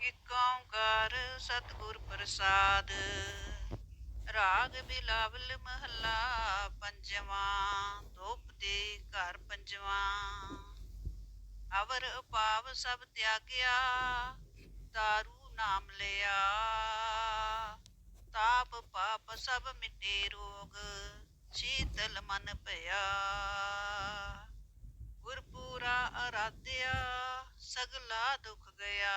ਇਕ ਓੰਕਾਰ ਸਤਿਗੁਰ ਪ੍ਰਸਾਦ। ਰਾਗ ਬਿਲਾਵਲ ਮਹੱਲਾ ਪੰਜਵਾਂ, ਧੋਪ ਦੇ ਘਰ ਪੰਜਵਾਂ। ਅਵਰ ਉਪਾਵ ਸਭ ਤਿਆਗਿਆ, ਤਾਰੂ ਨਾਮ ਲਿਆ। ਤਾਪ ਪਾਪ ਸਭ ਮਿਟੇ ਰੋਗ, ਸ਼ੀਤਲ ਮਨ ਭਇਆ। ਗੁਰਪੂਰਾ ਅਰਾਧਿਆ, ਸਗਲਾ ਦੁਖ ਗਿਆ।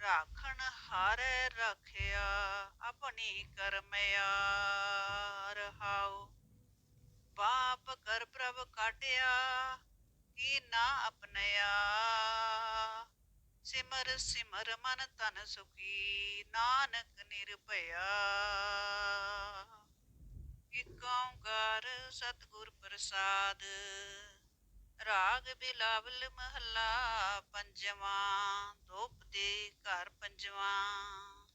ਰਾਖਣ ਹਾਰੇ ਰੱਖਿਆ, ਆਪਣੀ ਕਰਮਿਆ ਰਹਾਉ ਪਾਪ ਕਰ ਪ੍ਰਭ ਕਾਟਿਆ, ਕੀ ਨਾ ਆਪਣਿਆ ਸਿਮਰ ਸਿਮਰ ਮਨ ਤਨ ਸੁਖੀ, ਨਾਨਕ ਨਿਰਭਇਆ। ਇਕ ਓੰਕਾਰ ਸਤਿਗੁਰ ਪ੍ਰਸਾਦ ਰਾਗ ਬਿਲਾਵਲ ਮਹੱਲਾ ਪੰਜਵਾਂ ਦੋਪਦੇ ਘਰ ਪੰਜਵਾਂ।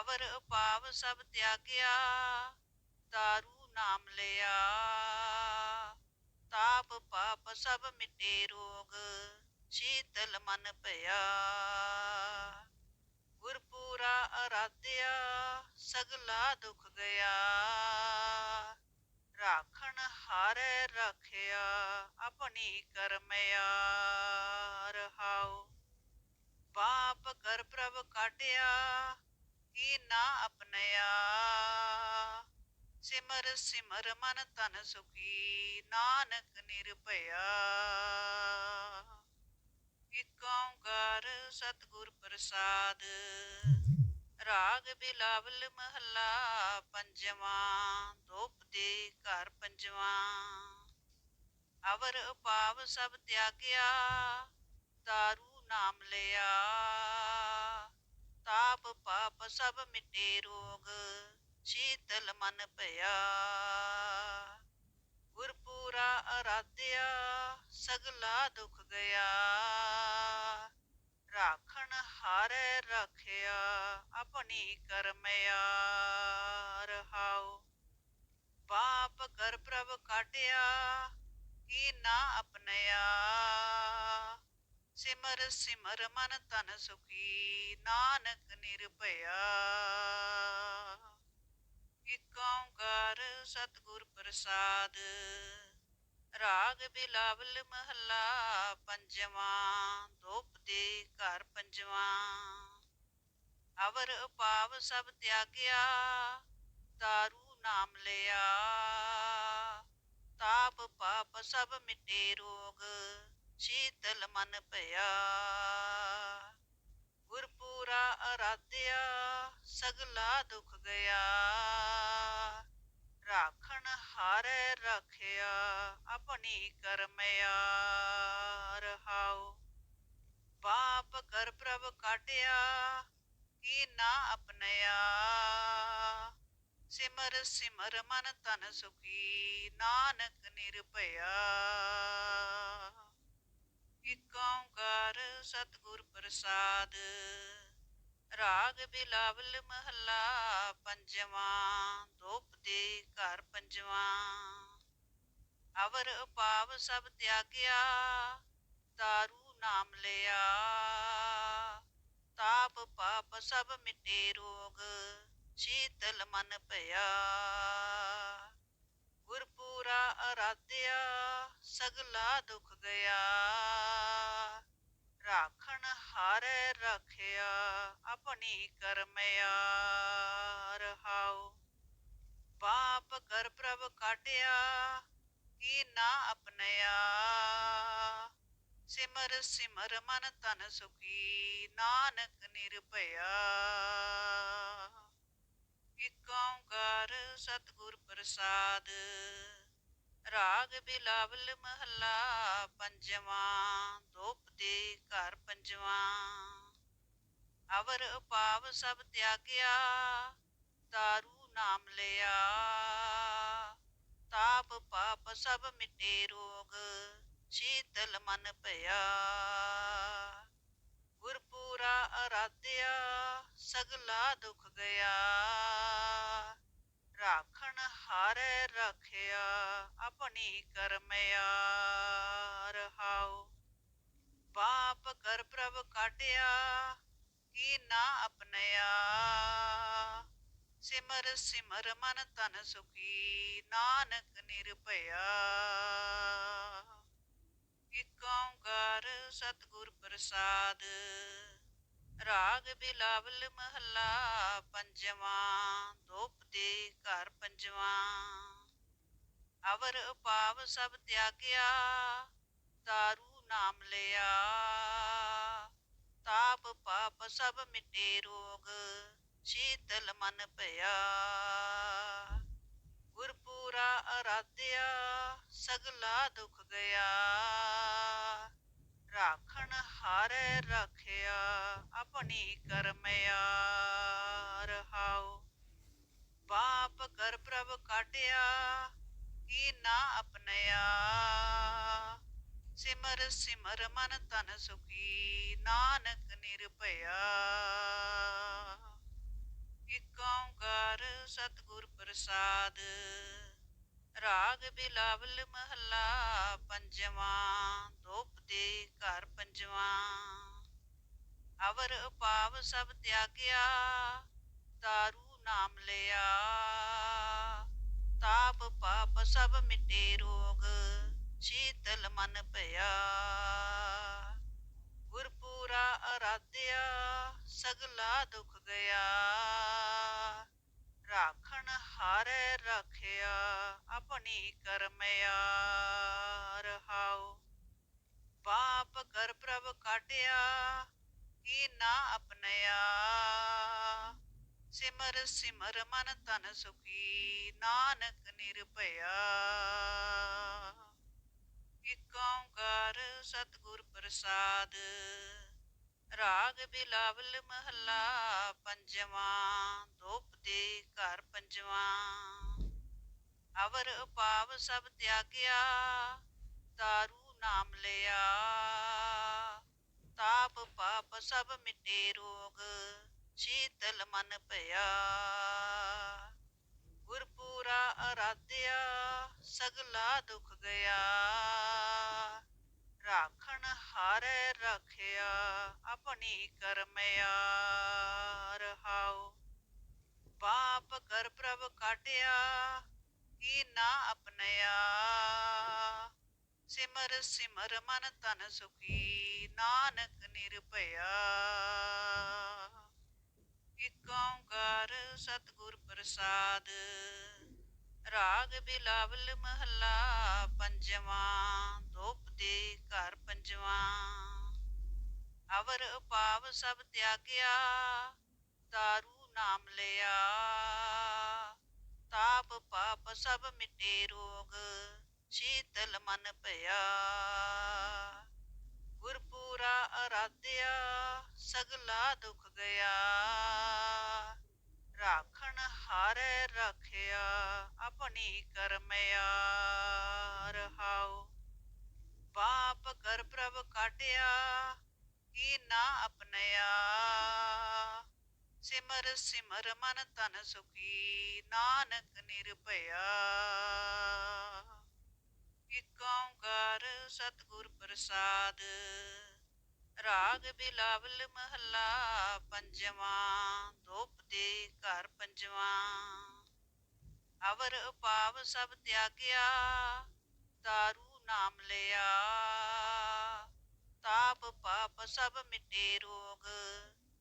ਅਵਰ ਉਪਾਵ ਸਭ ਤਿਆਗਿਆ ਤਾਰੂ ਨਾਮ ਲਿਆ। ਤਾਪ ਪਾਪ ਸਭ ਮਿਟੇ ਰੋਗ, ਸ਼ੀਤਲ ਮਨ ਭਇਆ। ਗੁਰਪੂਰਾ ਅਰਾਧਿਆ, ਸਗਲਾ ਦੁਖ ਗਿਆ। ਰਾਖਣ ਹਾਰੇ ਰੱਖਿਆ, ਆਪਣੀ ਕਰਮਿਆ ਰਹਾਉ ਬਾਪ ਕਰ ਪ੍ਰਭ ਕਾਟਿਆ, ਕੀ ਨਾ ਆਪਣਿਆ ਸਿਮਰ ਸਿਮਰ ਮਨ ਤਨ ਸੁਖੀ, ਨਾਨਕ ਨਿਰਭਇਆ। ਇਕ ਓੰਕਾਰ ਸਤਿਗੁਰ ਪ੍ਰਸਾਦ। ਰਾਗ ਬਿਲਾਵਲ ਮਹੱਲਾ ਪੰਜਵਾਂ ਦੋਪਦੇ ਘਰ ਪੰਜਵਾਂ। ਅਵਰ ਉਪਾਵ ਸਭ ਤਿਆਗਿਆ ਤਾਰੂ ਨਾਮ ਲਿਆ। ਤਾਪ ਪਾਪ ਸਭ ਮਿਟੇ ਰੋਗ, ਸ਼ੀਤਲ ਮਨ ਭਇਆ। ਗੁਰਪੂਰਾ ਅਰਾਧਿਆ, ਸਗਲਾ ਦੁਖ ਗਿਆ। ਰਾਖਣ ਹਾਰੇ ਰੱਖਿਆ, ਆਪਣੀ ਕਰਮਿਆ ਰਹਾਉ ਪਾਪ ਕਰ ਪ੍ਰਭ ਕਾਟਿਆ ਕੀ ਨਾ ਆਪਣਿਆ। ਸਿਮਰ ਸਿਮਰ ਮਨ ਤਨ ਸੁਖੀ, ਨਾਨਕ ਨਿਰਭਇਆ। ਇਕ ਓੰਕਾਰ ਸਤਿਗੁਰ ਪ੍ਰਸਾਦ ਰਾਗ ਬਿਲਾਵਲ ਮਹੱਲਾ ਪੰਜਵਾਂ ਦੋਪਦੇ ਘਰ ਪੰਜਵਾਂ। ਅਵਰ ਉਪਾਵ ਸਭ ਤਿਆਗਿਆ ਤਾਰੂ ਨਾਮ ਲਿਆ। ਤਾਪ ਪਾਪ ਸਭ ਮਿਟੇ ਰੋਗ, ਸ਼ੀਤਲ ਮਨ ਭਇਆ। ਗੁਰਪੂਰਾ ਅਰਾਧਿਆ, ਸਗਲਾ ਦੁਖ ਗਿਆ। ਰਾਖਣ ਹਾਰੇ ਰੱਖਿਆ, ਆਪਣੀ ਕਰਮਿਆ ਰਹਾਉ ਪਾਪ ਕਰ ਪ੍ਰਭ ਕਾਟਿਆ ਕੀ ਨਾ ਆਪਣਿਆ ਸਿਮਰ ਸਿਮਰ ਮਨ ਤਨ ਸੁਖੀ, ਨਾਨਕ ਨਿਰਭਇਆ। ਇਕ ਓੰਕਾਰ ਸਤਿਗੁਰ ਪ੍ਰਸਾਦ ਰਾਗ ਬਿਲਾਵਲ ਮਹੱਲਾ ਪੰਜਵਾਂ ਦੋਪ ਦੇ ਘਰ ਪੰਜਵਾਂ। ਅਵਰ ਉਪਾਵ ਸਭ ਤਿਆਗਿਆ ਤਾਰੂ ਨਾਮ ਲਿਆ। ਤਾਪ ਪਾਪ ਸਭ ਮਿਟੇ ਰੋਗ, ਸ਼ੀਤਲ ਮਨ ਭਇਆ। ਗੁਰਪੂਰਾ ਅਰਾਧਿਆ, ਸਗਲਾ ਦੁਖ ਗਿਆ। ਰਾਖਣ ਹਾਰੇ ਰੱਖਿਆ, ਆਪਣੀ ਕਰਮਿਆ ਰਹਾਉ ਪਾਪ ਕਰ ਪ੍ਰਭ ਕਾਟਿਆ, ਕੀ ਨਾ ਆਪਣਿਆ ਸਿਮਰ ਸਿਮਰ ਮਨ ਤਨ ਸੁਖੀ, ਨਾਨਕ ਨਿਰਭਇਆ। ਇਕ ਓੰਕਾਰ ਸਤਿਗੁਰ ਪ੍ਰਸਾਦ ਰਾਗ ਬਿਲਾਵਲ ਮਹੱਲਾ ਪੰਜਵਾਂ ਦੋਪਦੇ ਘਰ ਪੰਜਵਾਂ। ਅਵਰ ਉਪਾਵ ਸਭ ਤਿਆਗਿਆ ਤਾਰੂ ਨਾਮ ਲਿਆ। ਤਾਪ ਪਾਪ ਸਭ ਮਿਟੇ ਰੋਗ, ਸ਼ੀਤਲ ਮਨ ਭਇਆ। ਗੁਰਪੂਰਾ ਅਰਾਧਿਆ, ਸਗਲਾ ਦੁਖ ਗਿਆ। ਰਾਖਣ ਹਾਰੇ ਰੱਖਿਆ, ਆਪਣੀ ਕਰਮਿਆ ਰਹਾਉ ਪਾਪ ਕਰ ਪ੍ਰਭ ਪ੍ਰਭ ਕਾਟਿਆ, ਕੀ ਨਾ ਆਪਣਿਆ ਸਿਮਰ ਸਿਮਰ ਮਨ ਤਨ ਸੁਖੀ, ਨਾਨਕ ਨਿਰਭਇਆ। ਇਕ ਓੰਕਾਰ ਸਤਿਗੁਰ ਪ੍ਰਸਾਦ ਰਾਗ ਬਿਲਾਵਲ ਮਹੱਲਾ ਪੰਜਵਾਂ ਦੋਪਦੇ ਘਰ ਪੰਜਵਾਂ। ਅਵਰ ਉਪਾਵ ਸਭ ਤਿਆਗਿਆ ਤਾਰੂ ਨਾਮ ਲਿਆ। ਤਾਪ ਪਾਪ ਸਭ ਮਿਟੇ ਰੋਗ, ਸ਼ੀਤਲ ਮਨ ਭਇਆ। ਗੁਰਪੂਰਾ ਅਰਾਧਿਆ, ਸਗਲਾ ਦੁਖ ਗਿਆ। ਰਾਖਣ ਹਾਰੇ ਰੱਖਿਆ, ਆਪਣੀ ਕਰਮਿਆ ਰਹਾਉ। ਪਾਪ ਕਰ ਪ੍ਰਭ ਕਾਟਿਆ ਕੀ ਨਾ ਆਪਣਿਆ ਸਿਮਰ ਸਿਮਰ ਮਨ ਤਨ ਸੁਖੀ, ਨਾਨਕ ਨਿਰਭਇਆ। ਇਕ ਓੰਕਾਰ ਸਤਿਗੁਰ ਪ੍ਰਸਾਦ ਰਾਗ ਬਿਲਾਵਲ ਮਹੱਲਾ ਪੰਜਵਾਂ ਦੋਪਦੇ ਘਰ ਪੰਜਵਾਂ। ਅਵਰ ਉਪਾਵ ਸਭ ਤਿਆਗਿਆ ਤਾਰੂ ਨਾਮ ਲਿਆ। ਤਾਪ ਪਾਪ ਸਭ ਮਿਟੇ ਰੋਗ, ਸ਼ੀਤਲ ਮਨ ਭਇਆ। ਗੁਰਪੂਰਾ ਅਰਾਧਿਆ, ਸਗਲਾ ਦੁਖ ਗਿਆ। ਰਾਖਣ ਹਾਰੇ ਰੱਖਿਆ, ਆਪਣੀ ਕਰਮਿਆ ਰਹਾਉ ਪਾਪ ਕਰ ਪ੍ਰਭ ਕਾਟਿਆ, ਕੀ ਨਾ ਆਪਣਿਆ ਸਿਮਰ ਸਿਮਰ ਮਨ ਤਨ ਸੁਖੀ, ਨਾਨਕ ਨਿਰਭਇਆ। ਇਕ ਓੰਕਾਰ ਸਤਿਗੁਰ ਪ੍ਰਸਾਦ ਰਾਗ ਬਿਲਾਵਲ ਮਹੱਲਾ ਪੰਜਵਾਂ ਦੋਪਦੇ ਘਰ ਪੰਜਵਾਂ। ਅਵਰ ਉਪਾਵ ਸਭ ਤਿਆਗਿਆ ਤਾਰੂ ਨਾਮ ਲਿਆ। ਤਾਪ ਪਾਪ ਸਭ ਮਿਟੇ ਰੋਗ, ਸ਼ੀਤਲ ਮਨ ਭਇਆ। ਗੁਰਪੂਰਾ ਅਰਾਧਿਆ, ਸਗਲਾ ਦੁਖ ਗਿਆ। ਰਾਖਣ ਹਾਰੇ ਰੱਖਿਆ, ਆਪਣੀ ਕਰਮਿਆ ਰਹਾਉ ਪਾਪ ਕਰ ਪ੍ਰਭ ਕਾਟਿਆ ਕੀ ਨਾ ਆਪਣਿਆ ਸਿਮਰ ਸਿਮਰ ਮਨ ਤਨ ਸੁਖੀ, ਨਾਨਕ ਨਿਰਭਇਆ। ਇਕ ਓੰਕਾਰ ਸਤਿਗੁਰ ਪ੍ਰਸਾਦ ਰਾਗ ਬਿਲਾਵਲ ਮਹੱਲਾ ਪੰਜਵਾਂ ਦੋਪਦੇ ਘਰ ਪੰਜਵਾਂ। ਅਵਰ ਉਪਾਵ ਸਭ ਤਿਆਗਿਆ ਤਾਰੂ ਨਾਮ ਲਿਆ। ਤਾਪ ਪਾਪ ਸਭ ਮਿਟੇ ਰੋਗ, ਸ਼ੀਤਲ ਮਨ ਭਇਆ। ਗੁਰਪੂਰਾ ਅਰਾਧਿਆ, ਸਗਲਾ ਦੁਖ ਗਿਆ। ਰਾਖਣ ਹਾਰੇ ਰੱਖਿਆ, ਆਪਣੀ ਕਰਮਿਆ ਰਹਾਉ ਪਾਪ ਕਰ ਪ੍ਰਭ ਕਾਟਿਆ, ਕੀ ਨਾ ਆਪਣਿਆ ਸਿਮਰ ਸਿਮਰ ਮਨ ਤਨ ਸੁਖੀ, ਨਾਨਕ ਨਿਰਭਇਆ। ਇਕ ਓੰਕਾਰ ਸਤਿਗੁਰ ਪ੍ਰਸਾਦ ਰਾਗ ਬਿਲਾਵਲ ਮਹੱਲਾ ਪੰਜਵਾਂ ਦੋਪਦੇ ਘਰ ਪੰਜਵਾਂ। ਅਵਰ ਉਪਾਵ ਸਭ ਤਿਆਗਿਆ ਤਾਰੂ ਨਾਮ ਲਿਆ। ਤਾਪ ਪਾਪ ਸਭ ਮਿਟੇ ਰੋਗ,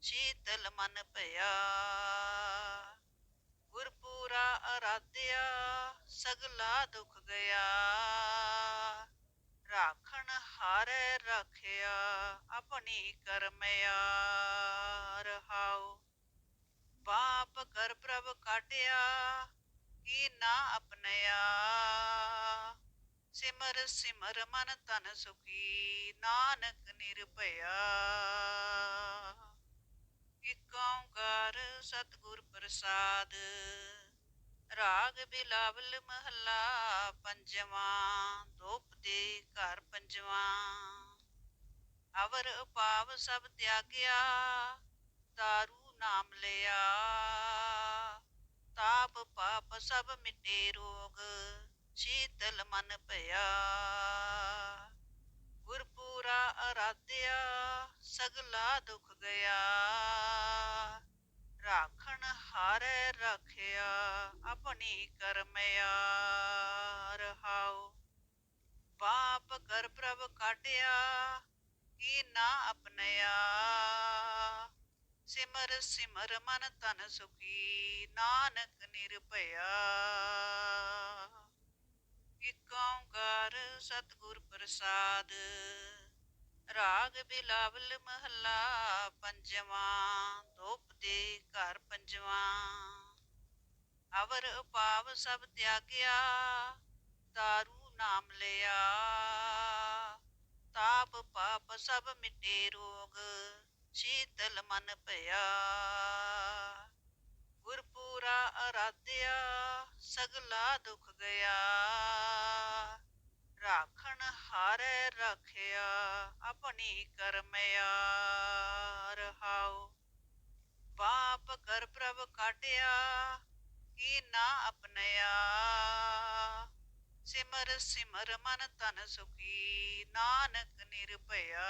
ਸ਼ੀਤਲ ਮਨ ਭਇਆ। ਗੁਰਪੂਰਾ ਅਰਾਧਿਆ, ਸਗਲਾ ਦੁਖ ਗਿਆ। ਰਾਖਣ ਹਾਰੇ ਰੱਖਿਆ। ਆਪਣੀ ਕਰਮਿਆ ਰਹਾਉ ਪਾਪ ਕਰ ਪ੍ਰਭ ਕਾਟਿਆ ਕੀ ਨਾ ਆਪਣਿਆ ਸਿਮਰ ਸਿਮਰ ਮਨ ਤਨ ਸੁਖੀ ਨਾਨਕ ਨਿਰਭਇਆ ਇਕ ਓੰਕਾਰ ਸਤਿਗੁਰ ਪ੍ਰਸਾਦ ਰਾਗ ਬਿਲਾਵਲ ਮਹੱਲਾ ਪੰਜਵਾਂ ਦੋਪਦੇ ਘਰ ਪੰਜਵਾਂ ਅਵਰ ਉਪਾਵ ਸਭ ਤਿਆਗਿਆ ਤਾਰੂ ਨਾਮ ਲਿਆ। ਤਾਪ ਪਾਪ ਸਭ ਮਿਟੇ ਰੋਗ, ਸ਼ੀਤਲ ਮਨ ਭਇਆ। ਗੁਰਪੂਰਾ ਅਰਾਧਿਆ, ਸਗਲਾ ਦੁਖ ਗਿਆ। ਰਾਖਣ ਹਾਰੇ ਰੱਖਿਆ, ਆਪਣੀ ਕਰਮਿਆ। ਰਹਾਉ, ਪਾਪ ਕਰ ਪ੍ਰਭ ਕਾਟਿਆ ਕੀ ਨਾ ਆਪਣਿਆ ਸਿਮਰ ਸਿਮਰ ਮਨ ਤਨ ਸੁਖੀ, ਨਾਨਕ ਨਿਰਭਇਆ। ਇਕ ਓੰਕਾਰ ਸਤਿਗੁਰ ਪ੍ਰਸਾਦ, ਰਾਗ ਬਿਲਾਵਲ ਮਹੱਲਾ ਪੰਜਵਾਂ, ਧੋਪ ਦੇ ਘਰ ਪੰਜਵਾਂ। ਅਵਰ ਉਪਾਵ ਸਭ ਤਿਆਗਿਆ ਤਾਰੂ ਨਾਮ ਲਿਆ। ਤਾਪ ਪਾਪ ਸਭ ਮਿਟੇ ਰੋਗ, ਸ਼ੀਤਲ ਮਨ ਭਇਆ। ਗੁਰਪੂਰਾ ਅਰਾਧਿਆ, ਸਗਲਾ ਦੁਖ ਗਿਆ। ਰਾਖਣ ਹਾਰੇ ਰੱਖਿਆ, ਆਪਣੀ ਕਰਮਿਆ ਰਹਾਉ ਪਾਪ ਕਰ ਪ੍ਰਭ ਕਾਟਿਆ, ਕੀ ਨਾ ਆਪਣਿਆ ਸਿਮਰ ਸਿਮਰ ਮਨ ਤਨ ਸੁਖੀ, ਨਾਨਕ ਨਿਰਭਇਆ।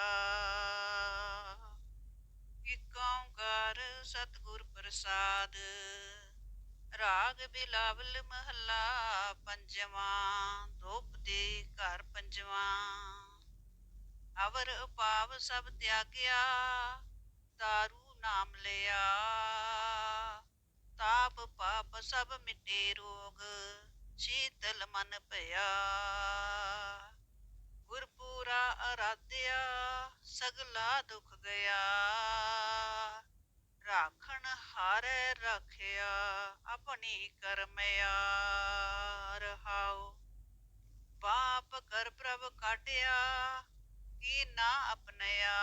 ਇਕ ਓੰਕਾਰ ਸਤਿਗੁਰ ਪ੍ਰਸਾਦ, ਰਾਗ ਬਿਲਾਵਲ ਮਹੱਲਾ ਪੰਜਵਾਂ, ਧੋਪ ਦੇ ਘਰ ਪੰਜਵਾਂ। ਅਵਰ ਉਪਾਵ ਸਭ ਤਿਆਗਿਆ ਤਾਰੂ ਨਾਮ ਲਿਆ। ਤਾਪ ਪਾਪ ਸਭ ਮਿਟੇ ਰੋਗ ਸ਼ੀਤਲ ਮਨ ਭਇਆ। ਗੁਰਪੂਰਾ ਅਰਾਧਿਆ, ਸਗਲਾ ਦੁਖ ਗਿਆ। ਰਾਖਣ ਹਾਰੇ ਰੱਖਿਆ, ਆਪਣੀ ਕਰਮਿਆ ਰਹਾਉ ਪਾਪ ਕਰ ਪ੍ਰਭ ਕਾਟਿਆ, ਕੀ ਨਾ ਆਪਣਿਆ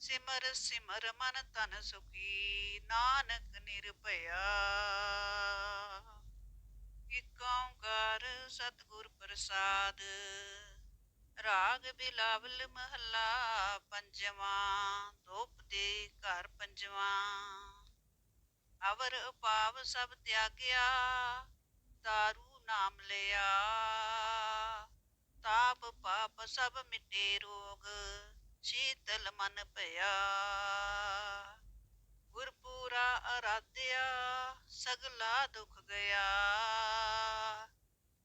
ਸਿਮਰ ਸਿਮਰ ਮਨ ਤਨ ਸੁਖੀ, ਨਾਨਕ ਨਿਰਭਇਆ। ਇਕ ਓੰਕਾਰ ਸਤਿਗੁਰ ਪ੍ਰਸਾਦ? ਰਾਗ ਬਿਲਾਵਲ ਮਹੱਲਾ ਪੰਜਵਾਂ, ਧੋਪ ਦੇ ਘਰ ਪੰਜਵਾਂ। ਅਵਰ ਉਪਾਵ ਸਭ ਤਿਆਗਿਆ ਤਾਰੂ ਨਾਮ ਲਿਆ। ਤਾਪ ਪਾਪ ਸਭ ਮਿਟੇ ਰੋਗ, ਸ਼ੀਤਲ ਮਨ ਭਇਆ। ਗੁਰਪੂਰਾ ਅਰਾਧਿਆ, ਸਗਲਾ ਦੁਖ ਗਿਆ।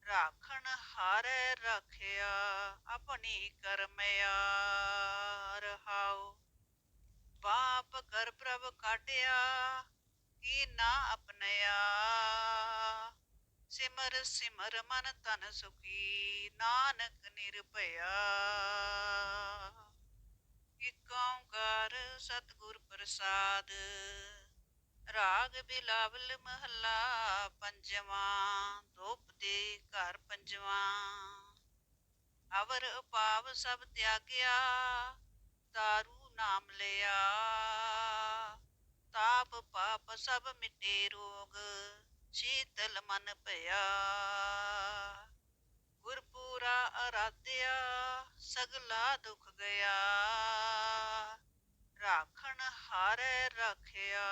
ਰਾਖਣ ਹਾਰੇ ਰੱਖਿਆ, ਆਪਣੀ ਕਰਮਿਆ। ਰਹਾਉ ਪਾਪ ਕਰ ਪ੍ਰਭ ਕਾਟਿਆ ਕੀ ਨਾ ਆਪਣਿਆ ਸਿਮਰ ਸਿਮਰ ਮਨ ਤਨ ਸੁਖੀ, ਨਾਨਕ ਨਿਰਭਇਆ। ਇਕ ਓੰਕਾਰ ਸਤਿਗੁਰ ਪ੍ਰਸਾਦ। ਰਾਗ ਬਿਲਾਵਲ ਮਹੱਲਾ ਪੰਜਵਾਂ, ਧੋਪ ਘਰ ਪੰਜਵਾਂ। ਅਵਰ ਉਪਾਵ ਸਭ ਤਿਆਗਿਆ ਤਾਰੂ ਨਾਮ ਲਿਆ। ਤਾਪ ਪਾਪ ਸਭ ਮਿਟੇ ਰੋਗ, ਸ਼ੀਤਲ ਮਨ ਭਇਆ। ਗੁਰਪੂਰਾ ਅਰਾਧਿਆ, ਸਗਲਾ ਦੁਖ ਗਿਆ। ਰਾਖਣ ਹਾਰੇ ਰੱਖਿਆ,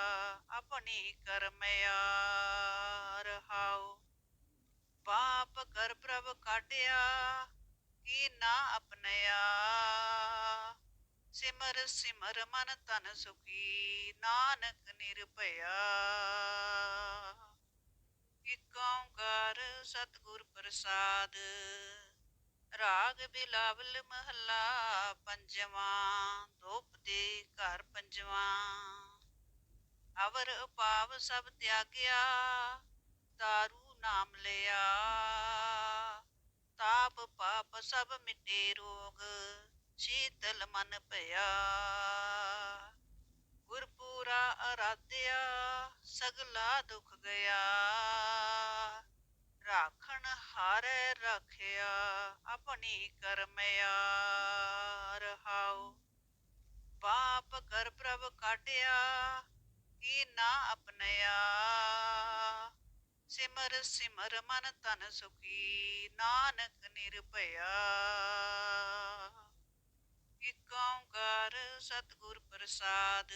ਆਪਣੀ ਕਰਮਿਆ ਰਹਾਉ ਪਾਪ ਕਰ ਪ੍ਰਭ ਕਾਟਿਆ ਕੀ ਨਾ ਆਪਣਿਆ ਸਿਮਰ ਸਿਮਰ ਮਨ ਤਨ ਸੁਖੀ, ਨਾਨਕ ਨਿਰਭਇਆ। ਇਕ ਓੰਕਾਰ ਸਤਿਗੁਰ ਪ੍ਰਸਾਦ? ਰਾਗ ਬਿਲਾਵਲ ਮਹੱਲਾ ਪੰਜਵਾਂ, ਧੋਪ ਦੇ ਘਰ ਪੰਜਵਾਂ। ਅਵਰ ਉਪਾਵ ਸਭ ਤਿਆਗਿਆ ਤਾਰੂ ਨਾਮ ਲਿਆ। ਤਾਪ ਪਾਪ ਸਭ ਮਿਟੇ ਰੋਗ, ਸ਼ੀਤਲ ਮਨ ਭਇਆ। ਪੂਰਾ ਅਰਾਧਿਆ, ਸਗਲਾ ਦੁਖ ਗਿਆ। ਰਾਖਣ ਹਾਰੇ ਰੱਖਿਆ, ਆਪਣੀ ਕਰਮਿਆ ਰਹਾਉ ਪਾਪ ਕਰ ਪ੍ਰਭ ਕਾਟਿਆ, ਕੀ ਨਾ ਆਪਣਿਆ ਸਿਮਰ ਸਿਮਰ ਮਨ ਤਨ ਸੁਖੀ, ਨਾਨਕ ਨਿਰਭਇਆ। ਇਕ ਓੰਕਾਰ ਸਤਿਗੁਰ ਪ੍ਰਸਾਦ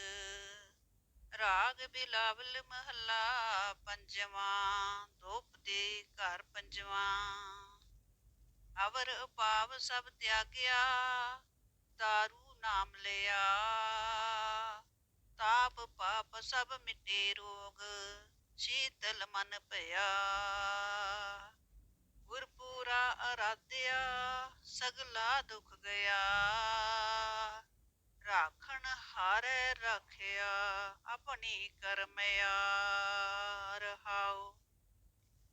ਰਾਗ ਬਿਲਾਵਲ ਮਹੱਲਾ ਪੰਜਵਾਂ, ਧੋਪ ਦੇ ਘਰ ਪੰਜਵਾਂ। ਅਵਰ ਪਾਵ ਸਭ ਤਿਆਗਿਆ ਤਾਰੂ ਨਾਮ ਲਿਆ। ਤਾਪ ਪਾਪ ਸਭ ਮਿਟੇ ਰੋਗ, ਸ਼ੀਤਲ ਮਨ ਭਇਆ। ਗੁਰਪੂਰਾ ਅਰਾਧਿਆ, ਸਗਲਾ ਦੁਖ ਗਿਆ। ਰਾਖਣ ਹਾਰੇ ਰੱਖਿਆ, ਆਪਣੀ ਕਰਮਿਆ ਰਹਾਉ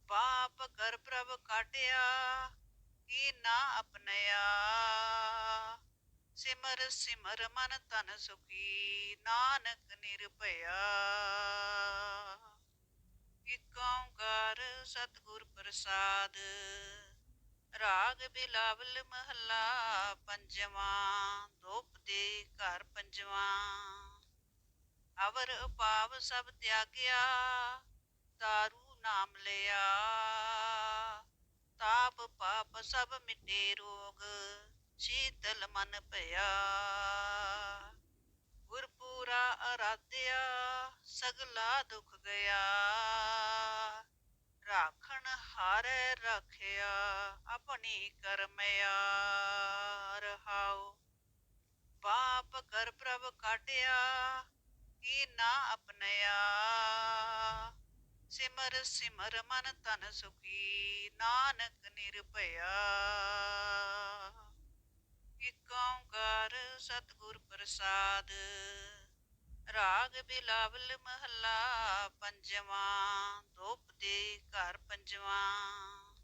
ਪਾਪ ਕਰ ਪ੍ਰਭ ਕਾਟਿਆ, ਕੀ ਨਾ ਆਪਣਿਆ ਸਿਮਰ ਸਿਮਰ ਮਨ ਤਨ ਸੁਖੀ, ਨਾਨਕ ਨਿਰਭਇਆ। ਇਕ ਓੰਕਾਰ ਸਤਿਗੁਰ ਪ੍ਰਸਾਦ ਰਾਗ ਬਿਲਾਵਲ ਮਹੱਲਾ ਪੰਜਵਾਂ ਦੋਪ ਦੇ ਘਰ ਪੰਜਵਾਂ। ਅਵਰ ਪਾਵ ਸਭ ਤਿਆਗਿਆ ਤਾਰੂ ਨਾਮ ਲਿਆ। ਤਾਪ ਪਾਪ ਸਭ ਮਿਟੇ ਰੋਗ, ਸ਼ੀਤਲ ਮਨ ਭਇਆ। ਗੁਰਪੂਰਾ ਅਰਾਧਿਆ, ਸਗਲਾ ਦੁਖ ਗਿਆ। ਰਾਖਣ ਹਾਰੇ ਰੱਖਿਆ, ਆਪਣੀ ਕਰਮਿਆ ਰਹਾਉ ਪਾਪ ਕਰ ਪ੍ਰਭ ਕਾਟਿਆ, ਕੀ ਨਾ ਆਪਣਿਆ ਸਿਮਰ ਸਿਮਰ ਮਨ ਤਨ ਸੁਖੀ, ਨਾਨਕ ਨਿਰਭਇਆ। ਇਕ ਓੰਕਾਰ ਸਤਿਗੁਰ ਪ੍ਰਸਾਦ ਰਾਗ ਬਿਲਾਵਲ ਮਹੱਲਾ ਪੰਜਵਾਂ ਦੋਪ ਦੇ ਘਰ ਪੰਜਵਾਂ।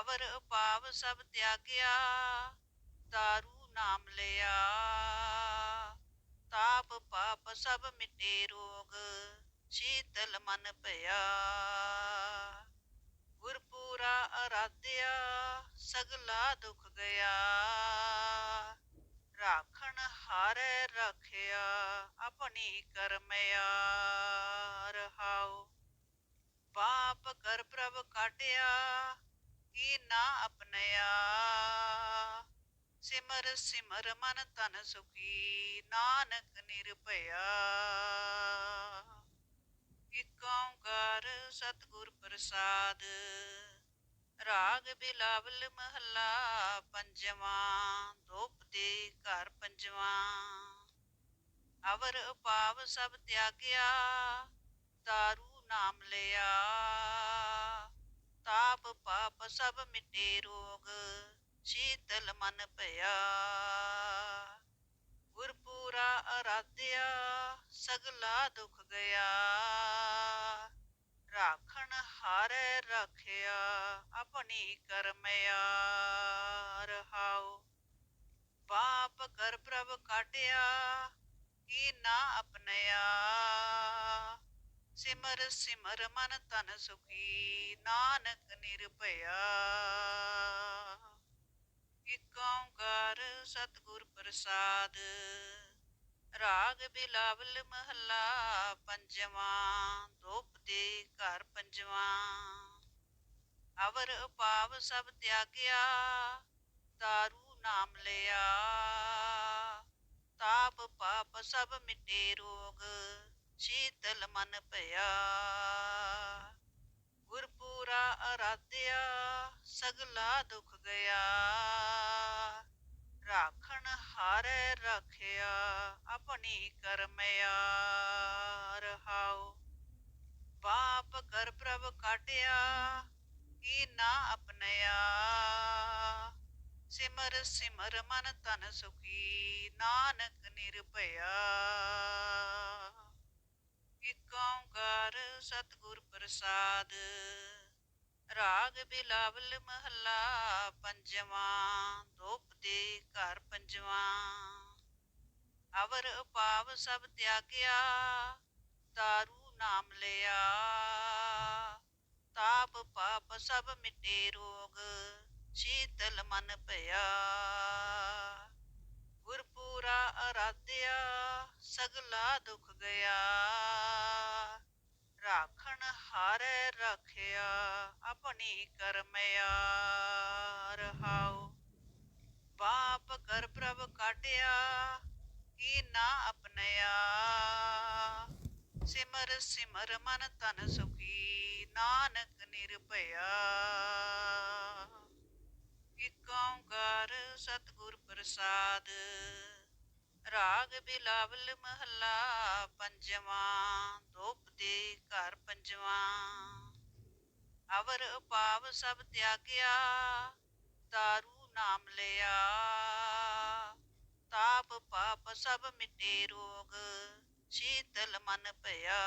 ਅਵਰ ਪਾਵ ਸਭ ਤਿਆਗਿਆ ਤਾਰੂ ਨਾਮ ਲਿਆ। ਤਾਪ ਪਾਪ ਸਭ ਮਿਟੇ ਰੋਗ, ਸ਼ੀਤਲ ਮਨ ਭਇਆ। ਗੁਰਪੂਰਾ ਅਰਾਧਿਆ, ਸਗਲਾ ਦੁਖ ਗਿਆ। ਰਾਖਣ ਹਾਰੇ ਰੱਖਿਆ, ਆਪਣੀ ਕਰਮਿਆ ਰਹਾਉ ਪਾਪ ਕਰ ਪ੍ਰਭ ਕਾਟਿਆ, ਕੀ ਨਾ ਆਪਣਿਆ ਸਿਮਰ ਸਿਮਰ ਮਨ ਤਨ ਸੁਖੀ, ਨਾਨਕ ਨਿਰਭਇਆ। ਇਕ ਓੰਕਾਰ ਸਤਿਗੁਰ ਪ੍ਰਸਾਦ ਰਾਗ ਬਿਲਾਵਲ ਮਹੱਲਾ ਪੰਜਵਾਂ ਦੋਪ ਦੇ ਘਰ ਪੰਜਵਾਂ। ਅਵਰ ਪਾਵ ਸਭ ਤਿਆਗਿਆ ਤਾਰੂ ਨਾਮ ਲਿਆ। ਤਾਪ ਪਾਪ ਸਭ ਮਿਟੇ ਰੋਗ, ਸ਼ੀਤਲ ਮਨ ਭਇਆ। ਗੁਰਪੂਰਾ ਅਰਾਧਿਆ, ਸਗਲਾ ਦੁਖ ਗਿਆ। ਰਾਖਣ ਹਾਰੇ ਰੱਖਿਆ, ਆਪਣੀ ਕਰਮਿਆ ਰਹਾਉ ਪਾਪ ਕਰ ਪ੍ਰਭ ਕਾਟਿਆ, ਕੀ ਨਾ ਆਪਣਿਆ ਸਿਮਰ ਸਿਮਰ ਮਨ ਤਨ ਸੁਖੀ, ਨਾਨਕ ਨਿਰਭਇਆ। ਇਕ ਓੰਕਾਰ ਸਤਿਗੁਰ ਪ੍ਰਸਾਦ ਰਾਗ ਬਿਲਾਵਲ ਮਹੱਲਾ ਪੰਜਵਾਂ ਦੋਪ ਦੇ ਘਰ ਪੰਜਵਾਂ। ਅਵਰ ਪਾਵ ਸਭ ਤਿਆਗਿਆ ਤਾਰੂ ਨਾਮ ਲਿਆ। ਤਾਪ ਪਾਪ ਸਭ ਮਿਟੇ ਰੋਗ, ਸ਼ੀਤਲ ਮਨ ਭਇਆ। ਗੁਰਪੂਰਾ ਅਰਾਧਿਆ, ਸਗਲਾ ਦੁਖ ਗਿਆ। ਰਾਖਣ ਹਾਰੇ ਰੱਖਿਆ, ਆਪਣੀ ਕਰਮਿਆ ਰਹਾਉ ਪਾਪ ਕਰ ਪ੍ਰਭ ਕਾਟਿਆ, ਕੀ ਨਾ ਆਪਣਿਆ। ਸਿਮਰ ਸਿਮਰ ਮਨ ਤਨ ਸੁਖੀ, ਨਾਨਕ ਨਿਰਭਇਆ। ਇਕ ਓੰਕਾਰ ਸਤਿਗੁਰ ਪ੍ਰਸਾਦ ਰਾਗ ਬਿਲਾਵਲ ਮਹੱਲਾ ਪੰਜਵਾਂ ਦੋਪ ਦੇ ਘਰ ਪੰਜਵਾਂ। ਅਵਰ ਪਾਵ ਸਭ ਤਿਆਗਿਆ ਤਾਰੂ ਨਾਮ ਲਿਆ। ਤਾਪ ਪਾਪ ਸਭ ਮਿਟੇ ਰੋਗ, ਸ਼ੀਤਲ ਮਨ ਭਇਆ। ਗੁਰਪੂਰਾ ਅਰਾਧਿਆ, ਸਗਲਾ ਦੁਖ ਗਿਆ। ਰਾਖਣ ਹਾਰੇ ਰੱਖਿਆ, ਆਪਣੀ ਕਰਮਿਆ ਰਹਾਉ ਪਾਪ ਕਰ ਪ੍ਰਭ ਕਾਟਿਆ, ਕੀ ਨਾ ਆਪਣਿਆ। ਸਿਮਰ ਸਿਮਰ ਮਨ ਤਨ ਸੁਖੀ, ਨਾਨਕ ਨਿਰਭਇਆ। ਇਕ ਓੰਕਾਰ ਸਤਿਗੁਰ ਪ੍ਰਸਾਦ ਰਾਗ ਬਿਲਾਵਲ ਮਹੱਲਾ ਪੰਜਵਾਂ ਦੋਪਦੇ ਘਰ ਪੰਜਵਾਂ। ਅਵਰ ਪਾਵ ਸਭ ਤਿਆਗਿਆ ਤਾਰੂ ਨਾਮ ਲਿਆ। ਤਾਪ ਪਾਪ ਸਭ ਮਿਟੇ ਰੋਗ, ਸ਼ੀਤਲ ਮਨ ਭਇਆ।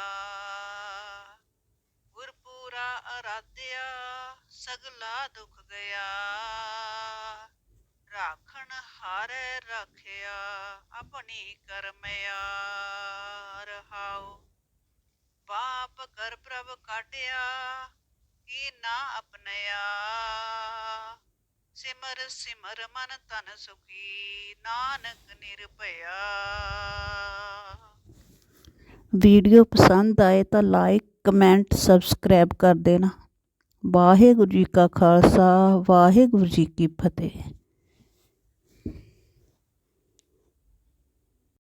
ਗੁਰਪੂਰਾ ਅਰਾਧਿਆ, ਸਗਲਾ ਦੁਖ ਗਿਆ। ਰਾਖਣ ਹਾਰੇ ਰੱਖਿਆ, ਆਪਣੀ ਕਰਮਿਆ ਰਹਾਉ ਪਾਪ ਕਰ ਪ੍ਰਭ ਕਾਟਿਆ ਕੀ ਨਾ ਅਪਨਿਆ ਸਿਮਰ ਸਿਮਰ ਮਨ ਤਨ ਸੁਖੀ, ਨਾਨਕ ਨਿਰਭਇਆ। ਵੀਡੀਓ ਪਸੰਦ ਆਏ ਤਾਂ ਲਾਈਕ, ਕਮੈਂਟ, ਸਬਸਕ੍ਰਾਈਬ ਕਰ ਦੇਣਾ। ਵਾਹਿਗੁਰੂ ਜੀ ਕਾ ਖਾਲਸਾ, ਵਾਹਿਗੁਰੂ ਜੀ ਕੀ ਫਤਿਹ।